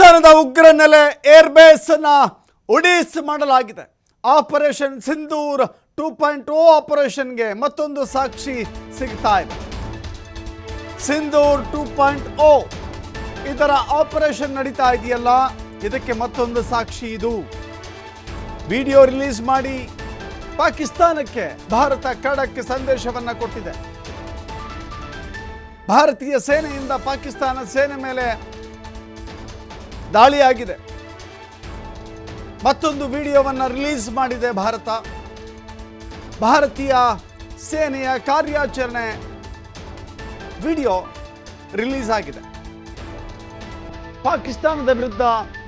ಪಾಕಿಸ್ತಾನದ ಉಗ್ರ ನೆಲೆ ಏರ್ ಬೇಸ್ ಅನ್ನ ಒಡಿಸ್ ಮಾಡಲಾಗಿದೆ. Operation Sindoor two point O ಆಪರೇಷನ್ಗೆ ಮತ್ತೊಂದು ಸಾಕ್ಷಿ ಸಿಗ್ತಾ ಇದೆ. Sindoor two point O. ಇದರ ಆಪರೇಷನ್ ನಡೀತಾ ಇದೆಯಲ್ಲ? ಇದಕ್ಕೆ ಮತ್ತೊಂದು ಸಾಕ್ಷಿ ಇದು. ವಿಡಿಯೋ ರಿಲೀಸ್ ಮಾಡಿ. ಪಾಕಿಸ್ತಾನಕ್ಕೆ ಭಾರತ ಖಡಕ್ ಸಂದೇಶವನ್ನ ಕೊಟ್ಟಿದೆ. ಭಾರತೀಯ ಸೇನೆಯಿಂದ ಪಾಕಿಸ್ತಾನ ಸೇನೆ ಮೇಲೆ ದಾಳಿಯಾಗಿದೆ. ಮತ್ತೊಂದು ವಿಡಿಯೋವನ್ನು ರಿಲೀಸ್ ಮಾಡಿದೆ ಭಾರತ. ಭಾರತೀಯ ಸೇನೆಯ ಕಾರ್ಯಾಚರಣೆ ವಿಡಿಯೋ ರಿಲೀಸ್ ಆಗಿದೆ. ಪಾಕಿಸ್ತಾನದ ವಿರುದ್ಧ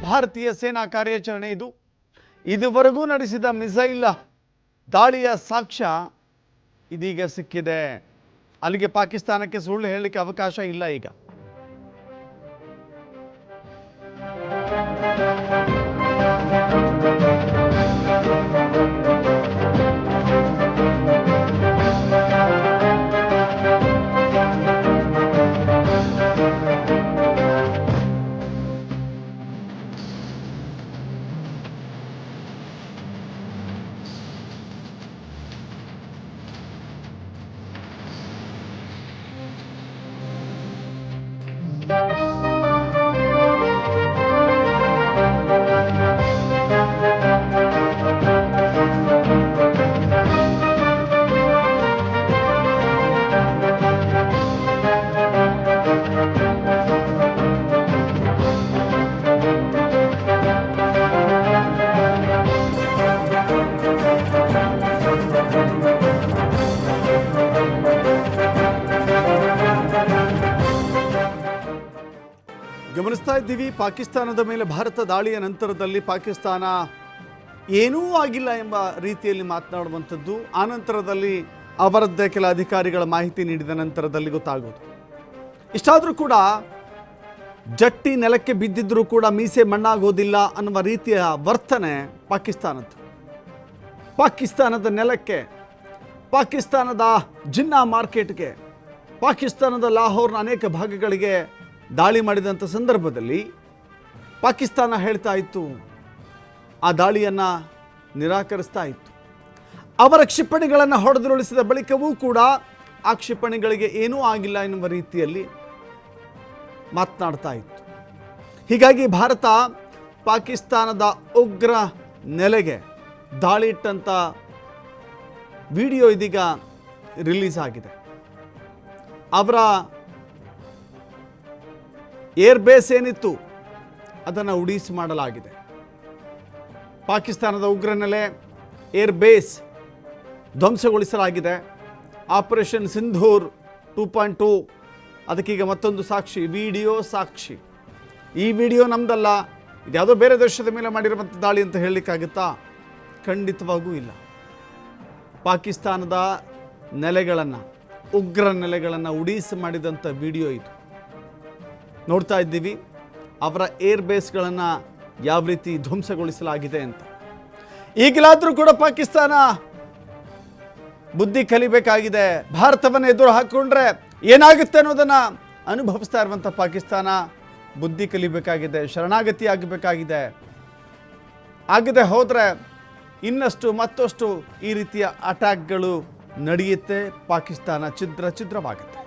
ಭಾರತೀಯ ಸೇನಾ ಕಾರ್ಯಾಚರಣೆ ಇದು. ಇದುವರೆಗೂ ನಡೆಸಿದ ಮಿಸೈಲ್ ದಾಳಿಯ ಸಾಕ್ಷ್ಯ ಇದೀಗ ಸಿಕ್ಕಿದೆ. ಅಲ್ಲಿಗೆ ಪಾಕಿಸ್ತಾನಕ್ಕೆ ಸುಳ್ಳು ಹೇಳಲಿಕ್ಕೆ ಅವಕಾಶ ಇಲ್ಲ ಈಗ. ಗಮನಿಸ್ತಾ ಇದ್ದೀವಿ, ಪಾಕಿಸ್ತಾನದ ಮೇಲೆ ಭಾರತ ದಾಳಿಯ ನಂತರದಲ್ಲಿ ಪಾಕಿಸ್ತಾನ ಏನೂ ಆಗಿಲ್ಲ ಎಂಬ ರೀತಿಯಲ್ಲಿ ಮಾತನಾಡುವಂಥದ್ದು. ಆ ನಂತರದಲ್ಲಿ ಅವರದ್ದೇ ಕೆಲ ಅಧಿಕಾರಿಗಳ ಮಾಹಿತಿ ನೀಡಿದ ನಂತರದಲ್ಲಿ ಗೊತ್ತಾಗೋದು. ಇಷ್ಟಾದರೂ ಕೂಡ ಜಟ್ಟಿ ನೆಲಕ್ಕೆ ಬಿದ್ದಿದ್ರೂ ಕೂಡ ಮೀಸೆ ಮಣ್ಣಾಗೋದಿಲ್ಲ ಅನ್ನುವ ರೀತಿಯ ವರ್ತನೆ ಪಾಕಿಸ್ತಾನದ್ದು. ಪಾಕಿಸ್ತಾನದ ನೆಲಕ್ಕೆ, ಪಾಕಿಸ್ತಾನದ ಜಿನ್ನಾ ಮಾರ್ಕೆಟ್ಗೆ, ಪಾಕಿಸ್ತಾನದ ಲಾಹೋರ್ನ ಅನೇಕ ಭಾಗಗಳಿಗೆ ದಾಳಿ ಮಾಡಿದಂಥ ಸಂದರ್ಭದಲ್ಲಿ ಪಾಕಿಸ್ತಾನ ಹೇಳ್ತಾ ಇತ್ತು, ಆ ದಾಳಿಯನ್ನು ನಿರಾಕರಿಸ್ತಾ ಇತ್ತು. ಅವರ ಕ್ಷಿಪಣಿಗಳನ್ನು ಹೊಡೆದುರುಳಿಸಿದ ಬಳಿಕವೂ ಕೂಡ ಆ ಕ್ಷಿಪಣಿಗಳಿಗೆ ಏನೂ ಆಗಿಲ್ಲ ಎನ್ನುವ ರೀತಿಯಲ್ಲಿ ಮಾತನಾಡ್ತಾ ಇತ್ತು. ಹೀಗಾಗಿ ಭಾರತ ಪಾಕಿಸ್ತಾನದ ಉಗ್ರ ನೆಲೆಗೆ ದಾಳಿ ಇಟ್ಟಂಥ ವಿಡಿಯೋ ಇದೀಗ ರಿಲೀಸ್ ಆಗಿದೆ. ಅವರ ಏರ್ ಬೇಸ್ ಏನಿತ್ತು? ಅದನ್ನು ಉಡೀಸ್ ಮಾಡಲಾಗಿದೆ. ಪಾಕಿಸ್ತಾನದ ಉಗ್ರ ನೆಲೆ air base ಧ್ವಂಸಗೊಳಿಸಲಾಗಿದೆ. Operation Sindoor two point two. ಅದಕ್ಕೀಗ ಮತ್ತೊಂದು ಸಾಕ್ಷಿ, ವಿಡಿಯೋ ಸಾಕ್ಷಿ. ಈ ವಿಡಿಯೋ ನಮ್ದಲ್ಲ ಇದ್ಯಾವುದೋ ಬೇರೆ ದೇಶದ ಮೇಲೆ ಮಾಡಿರುವಂಥ ದಾಳಿ ಅಂತ ಹೇಳಲಿಕ್ಕಾಗುತ್ತಾ? ಖಂಡಿತವಾಗೂ ಇಲ್ಲ. ಪಾಕಿಸ್ತಾನದ ನೆಲೆಗಳನ್ನು, ಉಗ್ರ ನೆಲೆಗಳನ್ನು ಉಡೀಸ್ ಮಾಡಿದಂಥ ವಿಡಿಯೋ ಇದು. ನೋಡ್ತಾ ಇದ್ದೀವಿ. ಅವರ ಏರ್ ಬೇಸ್ಗಳನ್ನು ಯಾವ ರೀತಿ ಧ್ವಂಸಗೊಳಿಸಲಾಗಿದೆ ಅಂತ. ಈಗಲಾದರೂ ಕೂಡ ಪಾಕಿಸ್ತಾನ ಬುದ್ಧಿ ಕಲಿಬೇಕಾಗಿದೆ. ಭಾರತವನ್ನು ಎದುರು ಹಾಕ್ಕೊಂಡ್ರೆ ಏನಾಗುತ್ತೆ ಅನ್ನೋದನ್ನು ಅನುಭವಿಸ್ತಾ ಇರುವಂಥ ಪಾಕಿಸ್ತಾನ ಬುದ್ಧಿ ಕಲಿಬೇಕಾಗಿದೆ, ಶರಣಾಗತಿ ಆಗಬೇಕಾಗಿದೆ. ಆಗದೆ ಹೋದರೆ ಇನ್ನಷ್ಟು ಮತ್ತಷ್ಟು ಈ ರೀತಿಯ ಅಟ್ಯಾಕ್ಗಳು ನಡೆಯುತ್ತೆ, ಪಾಕಿಸ್ತಾನ ಛಿದ್ರ ಛಿದ್ರವಾಗುತ್ತೆ.